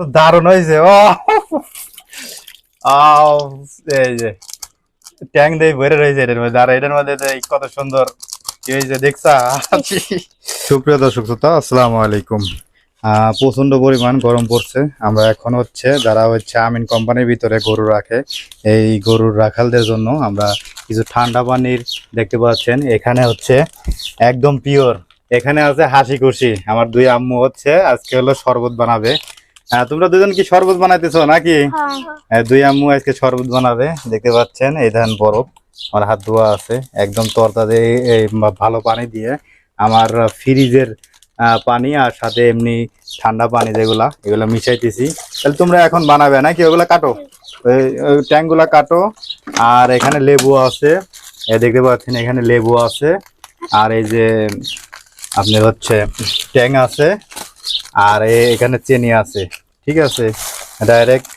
তো দারুণ হয়েছে ও। এই যে ট্যাং দিয়ে ভরে রয়েছে এটার মধ্যে। আর এটার মধ্যে কত সুন্দর কি হয়েছে দেখছা? সুপ্রিয় দর্শক শ্রোতা আসসালামু আলাইকুম। আহ, প্রচণ্ড পরিমাণ গরম পড়ছে। আমরা এখন হচ্ছে যারা হচ্ছে আমিন কোম্পানির ভিতরে গরু রাখে এই গরুর রাখালদের জন্য আমরা কিছু ঠান্ডা পানির দেখতে পাচ্ছেন। এখানে হচ্ছে একদম পিওর এখানে আছে হাসি খুশি আমার দুই আম্মু হচ্ছে আজকে হলো শরবত বানাবে। আহ, তোমরা দুজন কি শরবত বানাইতেছো নাকি? হ্যাঁ, দুই আম্মু আজকে শরবত বানাবে দেখতে পাচ্ছেন এই ধান বরফ আমার হাত ধোয়া আছে একদম তরতাজা ভালো পানি দিয়ে আমার ফ্রিজের পানি আর সাথে এমনি ঠান্ডা পানি যেগুলা এগুলা মিশাইতেছি। তাহলে তোমরা এখন বানাবে নাকি ওগুলা কাটো? ওই ট্যাঙ্ক কাটো আর এখানে লেবু আছে এ দেখতে পাচ্ছেন এখানে লেবু আছে আর এই যে আপনার হচ্ছে ট্যাং আছে আর এখানে চিনি আছে। ঠিক আছে? ডাইরেক্ট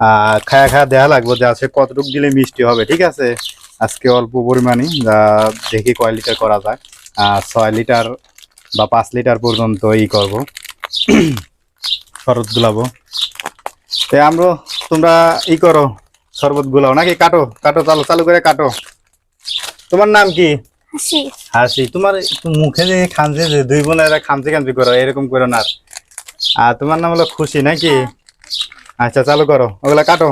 আহ খায়া খায়া দেওয়া লাগবে যে আছে কতটুকু দিলে মিষ্টি হবে ঠিক আছে? আজকে অল্প পরিমাণে যা দেখি কয় লিটার করা যায়। আহ, ছয় লিটার বা পাঁচ লিটার পর্যন্ত ই করব। শরবত গুলাবো। তো আমরা তোমরা ই করো শরবত গুলাও। নাকি কাটো কাটো চালু চালু করে কাটো। তোমার নাম কি? হাসি। হাসি। তোমার মুখে যে খামছে যে দুই বোনেরা খামছে খামছি করো এরকম করো না আর। তোমার নাম হলো খুশি নাকি? আচ্ছা চালু করো। ওগুলা কাটো।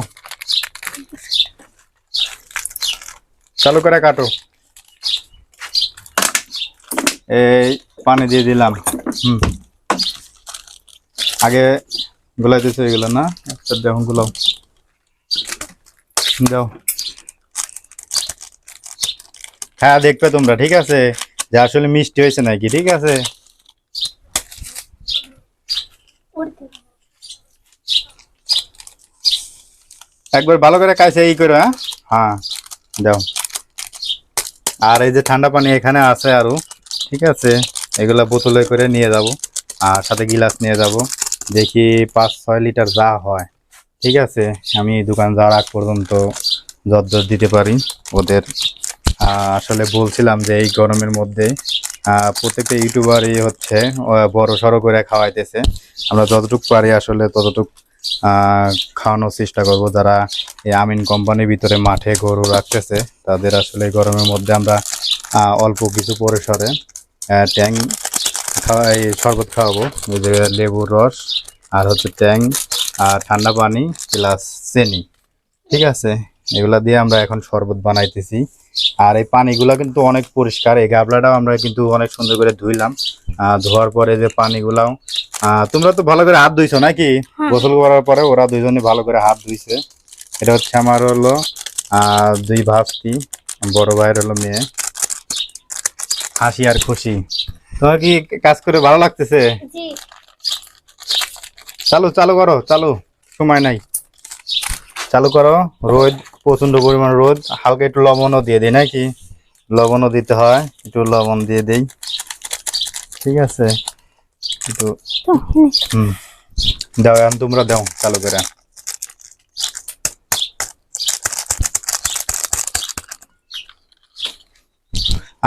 চালু করে কাটো। এই পানি দিয়ে দিলাম। হুম। আগে গুলাইতেছে এগুলো, না? আচ্ছা দেখুন গুলাও। যাও। হ্যাঁ দেখবে তোমরা, ঠিক আছে? যে আসলে মিষ্টি হয়েছে নাকি, ঠিক আছে? একবার ভালো করে কাছে এই করো হ্যাঁ? হ্যাঁ দাও। আর এই যে ঠান্ডা পানি এখানে আছে আরও, ঠিক আছে? এগুলা বোতলে করে নিয়ে যাব, আর সাথে গিলাস নিয়ে যাব। দেখি পাঁচ, ছয় লিটার যা হয়, ঠিক আছে? আমি দোকান যাওয়ার আগ পর্যন্ত যত দিতে পারি ওদের। আসলে বলছিলাম যে এই গরমের মধ্যে প্রত্যেকটা ইউটিউবারই হচ্ছে বড় সড়ো করে খাওয়াইতেছে। আমরা যতটুকু পারি আসলে ততটুকু খাওয়ানোর চেষ্টা করব। যারা এই আমিন কোম্পানির ভিতরে মাঠে গরু রাখতেছে, তাদের আসলে গরমের মধ্যে আমরা অল্প কিছু পরিসরে ট্যাং খাওয়া, এই শরবত খাওয়াবো। যে লেবুর রস আর হচ্ছে ট্যাং আর ঠান্ডা পানি প্লাস চিনি। ঠিক আছে? এগুলা দিয়ে আমরা এখন শরবত বানাইতেছি। আর এই পানিগুলা কিন্তু অনেক পরিষ্কার। এই গাবলাটাও আমরা কিন্তু অনেক সুন্দর করে ধুইলাম। ধোয়ার পরে যে পানিগুলাও তোমরা তো ভালো করে হাত ধুইছো নাকি? হ্যাঁ। গোসল করার পরে ওরা দুইজনে ভালো করে হাত ধুইছে। এটা হচ্ছে আমার হলো দুই ভাবটি বড় ভাইয়ের হলো মেয়ে। হাসি আর খুশি। তোমার কি কাজ করে ভালো লাগতেছে? চালু চালু করো চালু। সময় নাই। চালু করো রোদ প্রচণ্ড পরিমাণ রোদ। হালকা একটু লবণও দিয়ে দিই, নাকি? লবণও দিতে হয়, একটু লবণ দিয়ে দিই। ঠিক আছে? একটু, হুম। দাও, এখন তোমরা দাও, চালু করে।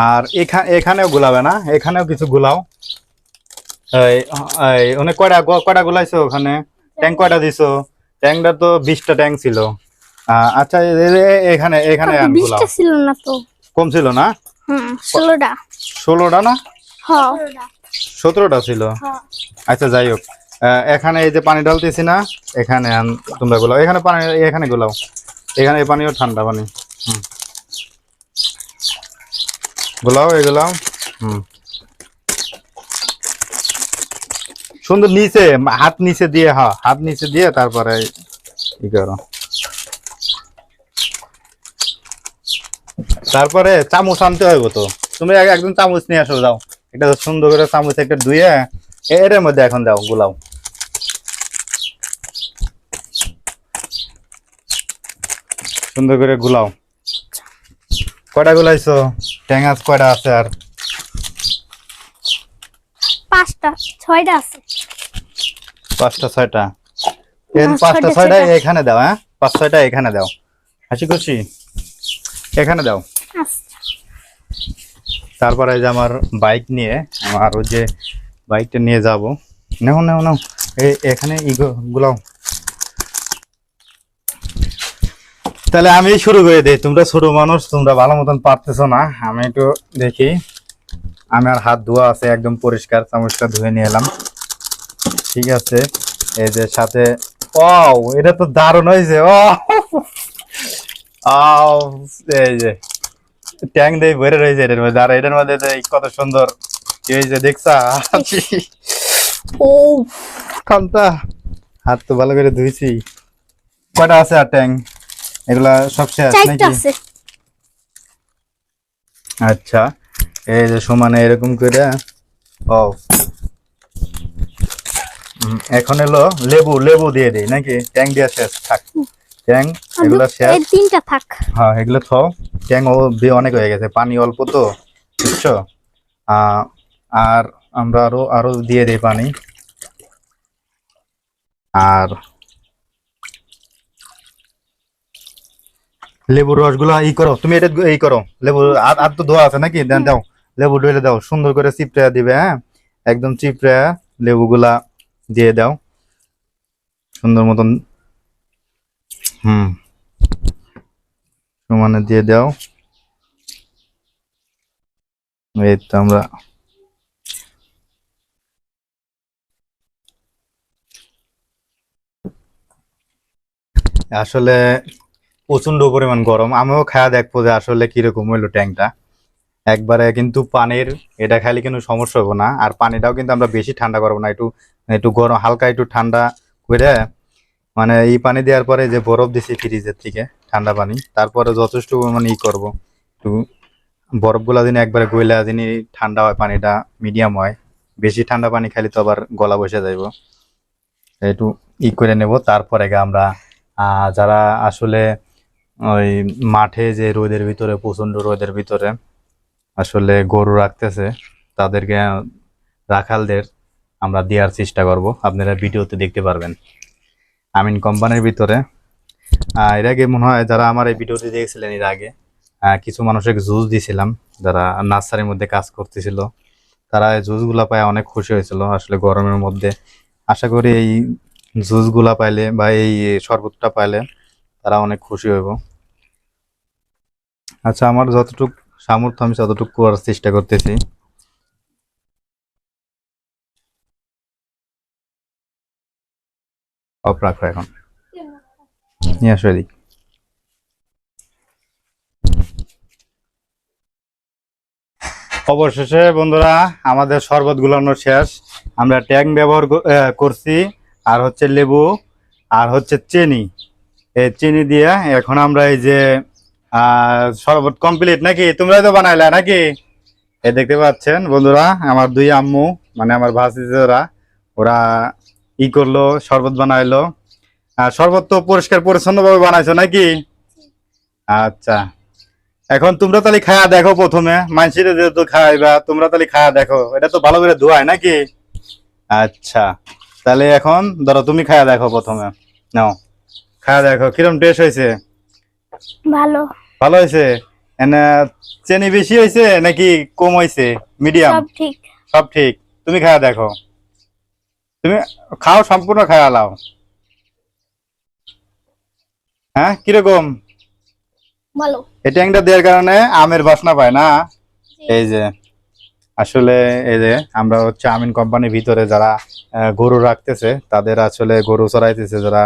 আর এখানে এখানেও গুলাবে না? এখানেও কিছু গুলাও? অনেক কয়টা কয়টা গুলাইছো ওখানে? ট্যাঙ্ক কয়টা দিছো? ট্যাঙ্কটা তো বিশটা ট্যাঙ্ক ছিল। আচ্ছা এ- এ- এ- এখানে এখানে গুলাও বিশটা ছিল না তো? কম ছিল না? হুম ষোলোটা। ষোলোটা না? সতেরোটা ছিল? আচ্ছা যাই হোক। এখানে এই যে পানি ঢালতেছি না এখানে তোমরা গোলাও। এখানে পানি এখানে গোলাও। এখানে এই পানিও ঠান্ডা পানি। হুম। গোলাও এগুলাও হুম। সুন্দর নিচে হাত নিচে দিয়ে হ্যাঁ হাত নিচে দিয়ে তারপরে ই করো। তারপরে চামচ আনতে হইব তো। তুমি আগে একদম চামচ নিয়ে আসো যাও। এটা সুন্দর করে চামচ একটা ধুয়ে এর মধ্যে এখন দাও গুলাও। সুন্দর করে গুলাও। কয়টা গুলাইছো? ট্যাঙ্গাস কয়টা আছে আর? পাঁচটা ছয়টা আছে। পাঁচটা ছয়টা। পাঁচটা ছয়টা। এখানে দাও হ্যাঁ? পাঁচ ছয়টা এখানে দাও। হাসি খুশি এখানে দাও। তারপরে যে আমার বাইক নিয়ে, আমার ওই যে বাইকটা নিয়ে যাব। নেও নেও নেও। এখানে গুলাও। তাহলে আমি শুরু করে দিই। তোমরা ছোট মানুষ, তোমরা ভালো মতন পারতেছো না। আমি একটু দেখি। আমার হাত ধোয়া আছে, একদম পরিষ্কার, চামচটা ধুয়ে নিয়ে এলাম। ঠিক আছে। এই যে সাথে ও এটা তো দারুণ হয়েছে ও এই যে। ট্যাং দিয়ে ভরে রয়েছে এটার মধ্যে। আর এটার মধ্যে কত সুন্দর কি হয়েছে দেখছা? ও কান্তা। হাত তো ভালো করে ধুইছি। কয়টা আছে আর ট্যাং? এগুলা সব শেষ নাকি? আছে। আচ্ছা এই যে সমানে এরকম করে ও। এখন এলো লেবু লেবু দিয়ে দিই নাকি? ট্যাং দিয়া শেষ থাক। ট্যাং এগুলা শেষ। তিনটা থাক। হ্যাঁ এগুলো থ ট্যাং ও বে অনেক হয়ে গেছে, পানি অল্প তো, বুঝছ? আর আমরা আরও আরও দিয়ে দিই পানি। আর লেবুর রসগুলা ই করো, তুমি এটা এই করো লেবু আর তো ধোয়া আছে নাকি? দেন দাও, লেবু ঢেলে দাও, সুন্দর করে চিপড়া দিবে হ্যাঁ? একদম চিপড়া লেবুগুলা দিয়ে দাও। সুন্দর মতন, হুম। সমানে দিয়ে দাও। এই তো আমরা আসলে প্রচণ্ড পরিমাণ গরম। আমিও খায়া দেখব যে আসলে কীরকম হইল ট্যাংটা। একবারে কিন্তু পানির, এটা খাইলে কিন্তু সমস্যা হবে না। আর পানিটাও কিন্তু আমরা বেশি ঠান্ডা করব না। একটু একটু গরম, হালকা একটু ঠান্ডা করে মানে এই পানি দেওয়ার পরে যে বরফ দিছি ফ্রিজের থেকে, ঠান্ডা পানি, তারপরে যথেষ্ট মানে ই করব। একটু বরফগুলা দিন একবারে গইলা দিন ঠান্ডা হয়, পানিটা মিডিয়াম হয়। বেশি ঠান্ডা পানি খাইলে তো আবার গলা বসে যাইব। একটু ই করে নেব, তারপরে আমরা যারা আসলে ওই মাঠে যে রোদের ভিতরে প্রচণ্ড রোদের ভিতরে আসলে গরু রাখতেছে, তাদেরকে রাখালদের আমরা দেওয়ার চেষ্টা করব। আপনারা ভিডিওতে দেখতে পারবেন। আমিন কোম্পানির ভিতরে। এর আগে মনে হয় যারা আমার এই ভিডিওটি দেখছিলেন এর আগে কিছু মানুষকে জুস দিছিলাম, যারা নার্সারির মধ্যে কাজ করতেছিল। তারা এই জুসগুলা পায় অনেক খুশি হয়েছিল, আসলে গরমের মধ্যে। আশা করি এই জুসগুলা পাইলে বা এই শরবতটা পাইলে তারা অনেক খুশি হইব। আচ্ছা আমার যতটুকু সামর্থ্য, আমি ততটুকু করার চেষ্টা করতেছি। অফ রাখো এখন। নিয়ে আসো এদিক। অবশেষে বন্ধুরা আমাদের শরবত গুলানো শেষ। আমরা ট্যাং ব্যবহার করছি আর হচ্ছে লেবু আর হচ্ছে চিনি। এই চিনি দিয়ে এখন আমরা এই যে আহ, শরবত কমপ্লিট নাকি? তোমরাই তো বানাইলা নাকি? এই দেখতে পাচ্ছেন বন্ধুরা আমার দুই আম্মু মানে আমার ভাসিজরা ওরা ই করল শরবত বানাইলো। আর শরবত তো পরিষ্কার পরিচ্ছন্ন ভাবে বানাইছো নাকি? আচ্ছা। এখন তোমরা তাহলে খায়া দেখো প্রথমে। মানসিরে যেহেতু খাইবা তোমরা তাহলে খায়া দেখো। এটা তো ভালো করে ধোয়ায় নাকি? আচ্ছা। তাহলে এখন ধরো তুমি খায়া দেখো প্রথমে। নাও। খায়া দেখো কিরম টেস্ট হয়েছে? ভালো। ভালো হয়েছে? এনে চেনি বেশি হয়েছে নাকি কম হয়েছে? মিডিয়াম সব ঠিক। সব ঠিক। তুমি খায়া দেখো। তুমি খাও সম্পূর্ণ খায়া লাও হ্যাঁ কীরকম ভালো এই ট্যাংটা দেওয়ার কারণে আমের বাসনা পায় না? এই যে আসলে এই যে আমরা হচ্ছে আমিন কোম্পানির ভিতরে যারা গরু রাখতেছে তাদের আসলে গরু চড়াইতেছে যারা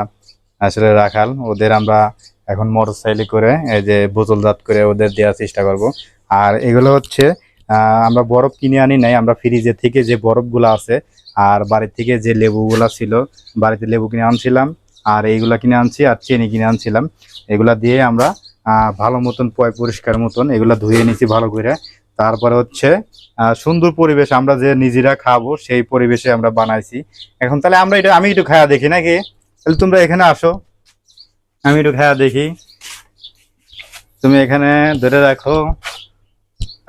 আসলে রাখাল ওদের আমরা এখন মোটর সাইকেল করে এই যে বোতলজাত করে ওদের দেওয়ার চেষ্টা করব। আর এগুলো হচ্ছে আহ, আমরা বরফ কিনে আনি নাই আমরা ফ্রিজে থেকে যে বরফগুলো আছে আর বাড়ি থেকে যে লেবুগুলা ছিল, বাড়িতে লেবু কিনে আনছিলাম, আর এইগুলা কিনে আনছি আর চিনি কিনে আনছিলাম। এগুলা দিয়ে আমরা ভালো মতন পয় পরিষ্কার মতন এগুলা ধুয়ে নিছি ভালো করে। তারপরে হচ্ছে সুন্দর পরিবেশ আমরা যে নিজেরা খাব সেই পরিবেশে আমরা বানাইছি। এখন তাহলে আমরা এটা, আমি একটু খায়া দেখি নাকি? তাহলে তোমরা এখানে আসো। আমি একটু খায়া দেখি। তুমি এখানে ধরে রাখো।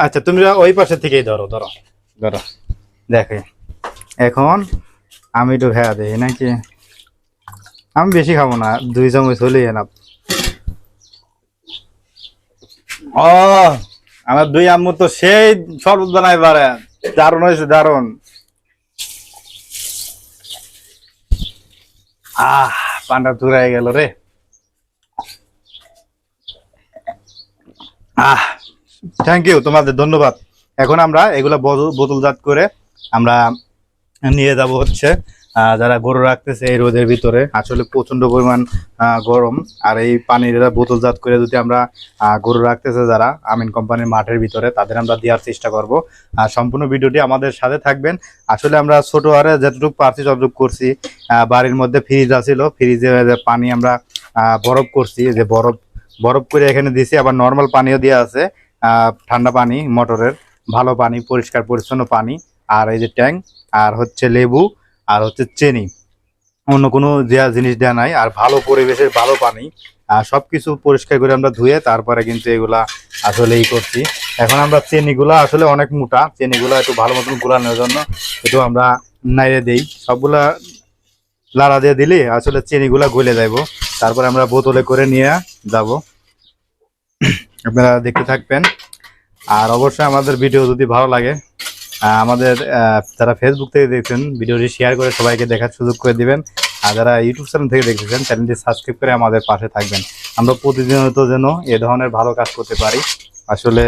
আচ্ছা তুমি ওই পাশে থেকেই ধরো ধরো। ধরো। দেখে। এখন আমি একটু খায়া দেখি, নাকি? আমি বেশি খাব না, দুই চামচ হলেই এনাফ ও, আমার দুই আম্মু তো সেই শরবত বানাই পারে, দারুণ হয়েছে, দারুণ। আহ পান্ডা চুরাই গেল রে। আহ থ্যাংক ইউ তোমাদের ধন্যবাদ। এখন আমরা এগুলা বোতল- বোতলজাত করে আমরা নিয়ে যাব হচ্ছে যারা গরু রাখতেছে এই রোদের ভিতরে। আসলে প্রচণ্ড পরিমাণ গরম। আর এই এরা বোতলজাত করে যদি আমরা গরু রাখতেছে যারা, আমিন কোম্পানির মাঠের ভিতরে, তাদের আমরা দেওয়ার চেষ্টা করব। আর সম্পূর্ণ ভিডিওটি আমাদের সাথে থাকবেন। আসলে আমরা ছোট আরে যতটুকু পারছি ততটুকু করছি। বাড়ির মধ্যে ফ্রিজ আছিল। ফ্রিজে পানি আমরা বরফ করছি যে বরফ বরফ করে এখানে দিছি। আবার নর্মাল পানিও দেওয়া আছে ঠান্ডা পানি মোটরের ভালো পানি, পরিষ্কার, পরিচ্ছন্ন পানি। আর এই যে ট্যাঙ্ক আর হচ্ছে লেবু, আর হচ্ছে চেনি। অন্য কোনো দেওয়া জিনিস দেওয়া নাই। আর ভালো পরিবেশের, ভালো পানি। আর সবকিছু পরিষ্কার করে আমরা ধুয়ে তারপরে কিন্তু এগুলা আসলে ই করছি। এখন আমরা চেনিগুলা আসলে অনেক মোটা। চেনিগুলা একটু ভালো মতন গুলানোর জন্য একটু আমরা নাইড়ে দেই। সবগুলা লাড়া দিয়ে দিলে আসলে চেনিগুলা গলে যাইব। তারপরে আমরা বোতলে করে নিয়ে যাব। আপনারা দেখতে থাকবেন। আর অবশ্যই আমাদের ভিডিও যদি ভালো লাগে আমাদের যারা ফেসবুক থেকে দেখছেন ভিডিওটি শেয়ার করে সবাইকে দেখার সুযোগ করে দিবেন। আর যারা ইউটিউব চ্যানেল থেকে দেখতেছেন চ্যানেলটি সাবস্ক্রাইব করে আমাদের পাশে থাকবেন। আমরা প্রতিনিয়ত যেন এ ধরনের ভালো কাজ করতে পারি। আসলে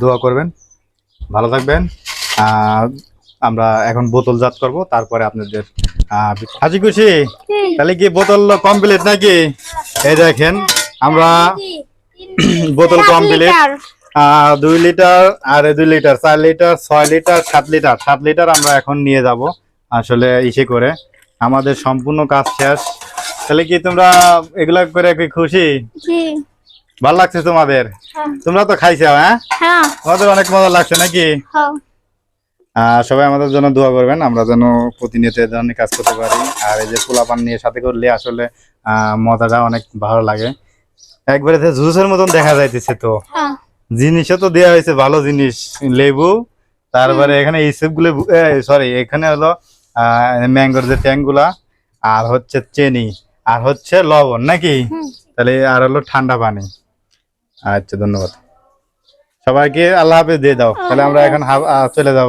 দোয়া করবেন। ভালো থাকবেন। আমরা এখন বোতলজাত করব তারপরে আপনাদের হাসি খুশি? তাহলে কি বোতল কমপ্লিট নাকি? এই দেখেন আমরা বোতল কমপ্লিট দুই লিটার আর দুই লিটার চার লিটার ছয় লিটার সাত লিটার। সাত লিটার আমরা এখন নিয়ে যাব আসলে ইসে করে। আমাদের সম্পূর্ণ কাজ শেষ। তাহলে কি তোমরা এগুলা করে কি খুশি? ভালো লাগছে তোমাদের? হ্যাঁ। তোমরা তো খাইছো হ্যাঁ? হ্যাঁ। তোমাদের অনেক মজা লাগছে নাকি? হ্যাঁ। সবাই আমাদের জন্য দোয়া করবেন আমরা যেন প্রতিনিয়ত কাজ করতে পারি। আর এই যে পোলাপান নিয়ে সাথে করলে আসলে আহ, মজাটা অনেক ভালো লাগে। একবারে জুসের মতন দেখা যাইতেছে তো। হ্যাঁ। জিনিসও তো দেওয়া হয়েছে ভালো জিনিস লেবু। তারপরে এখানে এইসবগুলো সরি এখানে হলো ম্যাঙ্গোর যে ট্যাঙ্কগুলা আর হচ্ছে চেনি আর হচ্ছে লবণ নাকি? তাহলে আর হলো ঠান্ডা পানি। আচ্ছা ধন্যবাদ। সবাইকে আল্লাহ হাফেজ দিয়ে দাও। তাহলে আমরা এখন চলে যাব।